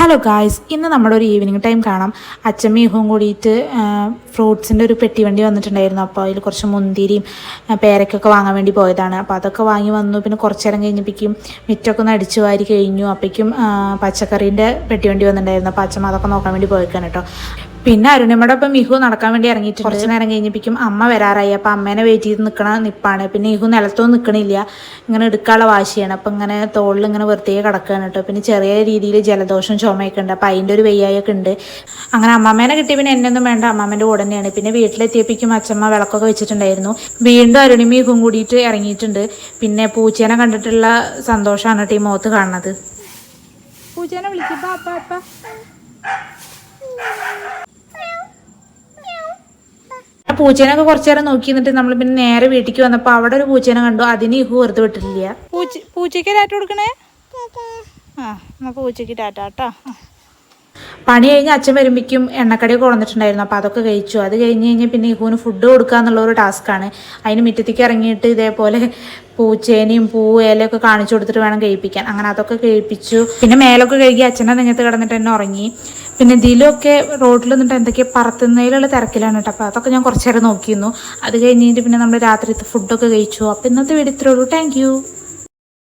Hello guys ഇന്ന് നമ്മുടെ ഒരു ഈവനിങ് ടൈം കാണാം അച്ഛമ്മ കൂടിയിട്ട് ഫ്രൂട്ട്സിന്റെ ഒരു പെട്ടി വണ്ടി വന്നിട്ടുണ്ടായിരുന്നു. അപ്പോൾ അതിൽ കുറച്ച് മുന്തിരിയും പേരക്കൊക്കെ വാങ്ങാൻ വേണ്ടി പോയതാണ്. അപ്പോൾ അതൊക്കെ വാങ്ങി വന്നു. പിന്നെ കുറച്ച് നേരം കഴിഞ്ഞപ്പോഴേക്കും മിറ്റൊക്കെ ഒന്ന് അടിച്ചു വാരി കഴിഞ്ഞു. അപ്പോഴേക്കും പച്ചക്കറീന്റെ പെട്ടി വണ്ടി വന്നിട്ടുണ്ടായിരുന്നു. അപ്പോൾ അച്ഛമ്മ അതൊക്കെ നോക്കാൻ വേണ്ടി പോയേക്കാണ് കേട്ടോ. പിന്നെ അരുണിമയുടെ ഒപ്പം ഇഹു നടക്കാൻ വേണ്ടി ഇറങ്ങിയിട്ട് കുറച്ച് നേരം കഴിഞ്ഞപ്പിക്കും അമ്മ വരാറായി. അപ്പൊ അമ്മേനെ വെയിറ്റ് ചെയ്ത് നിൽക്കണ നിപ്പാണ്. പിന്നെ ഇഹു നിലത്തൊന്നും നിൽക്കണില്ല ഇങ്ങനെ എടുക്കാനുള്ള വാശിയാണ്. അപ്പം ഇങ്ങനെ തോളിൽ ഇങ്ങനെ വെറുതെ കിടക്കുകയാണ് കേട്ടോ. പിന്നെ ചെറിയ രീതിയിൽ ജലദോഷം ചുമയൊക്കെ ഉണ്ട്. അപ്പൊ അതിന്റെ ഒരു വെയ്യായൊക്കെ ഉണ്ട്. അങ്ങനെ അമ്മമ്മേനെ കിട്ടിയ പിന്നെ എന്നൊന്നും വേണ്ട. അമ്മമ്മേന്റെ കൂടെ തന്നെയാണ്. പിന്നെ വീട്ടിലെത്തിയപ്പിക്കും അച്ഛമ്മ വിളക്കൊക്കെ വെച്ചിട്ടുണ്ടായിരുന്നു. വീണ്ടും അരുണിമ ഇഹും കൂടിയിട്ട് ഇറങ്ങിയിട്ടുണ്ട്. പിന്നെ പൂച്ചേനെ കണ്ടിട്ടുള്ള സന്തോഷമാണ് കേട്ടോ ഈ മുഖത്ത് കാണുന്നത്. പൂച്ചേനെ വിളിച്ചപ്പോ അപ്പ അപ്പ ആ പൂച്ചേനൊക്കെ കുറച്ചു നേരം നോക്കി നിന്നിട്ട് നമ്മൾ പിന്നെ നേരെ വീട്ടിലേക്ക് വന്നപ്പോൾ അവിടെ ഒരു പൂച്ചേനെ കണ്ടു. അതിന് ഇഹു വെറുതെ വിട്ടിട്ടില്ല. പൂച്ച പൂച്ചയ്ക്ക് ടാറ്റ കൊടുക്കണേ? ആ എന്നാ പൂച്ചയ്ക്ക് ടാറ്റ കേട്ടോ. പണി കഴിഞ്ഞ് അച്ഛൻ വരുമ്പോഴേക്കും എണ്ണക്കടിയൊക്കെ കൊണ്ടുവന്നിട്ടുണ്ടായിരുന്നു. അപ്പോൾ അതൊക്കെ കഴിച്ചു. അത് കഴിഞ്ഞ് കഴിഞ്ഞാൽ പിന്നെ ഇഹുവിന് ഫുഡ് കൊടുക്കുക എന്നുള്ള ഒരു ടാസ്ക്കാണ് അതിന് മുറ്റത്തേക്ക് ഇറങ്ങിയിട്ട് ഇതേപോലെ പൂച്ചേനയും പൂ ഇലയൊക്കെ കാണിച്ചു കൊടുത്തിട്ട് വേണം കഴിപ്പിക്കാൻ. അങ്ങനെ അതൊക്കെ കഴിപ്പിച്ചു. പിന്നെ മേലൊക്കെ കഴുകി അച്ഛനെ നെഞ്ഞത്ത് കിടന്നിട്ട് തന്നെ ഉറങ്ങി. പിന്നെ ഇതിലൊക്കെ റോഡിൽ നിന്നിട്ട് എന്തൊക്കെ പറത്തുന്നതിലുള്ള തിരക്കിലാണ് കേട്ടോ. അപ്പോൾ അതൊക്കെ ഞാൻ കുറച്ചേരം നോക്കിയിരുന്നു. അത് കഴിഞ്ഞിട്ട് പിന്നെ നമ്മൾ രാത്രിത്തെ ഫുഡൊക്കെ കഴിച്ചു. അപ്പോൾ ഇന്നത്തെ വീഡിയോ ഇത്രയുള്ളൂ താങ്ക്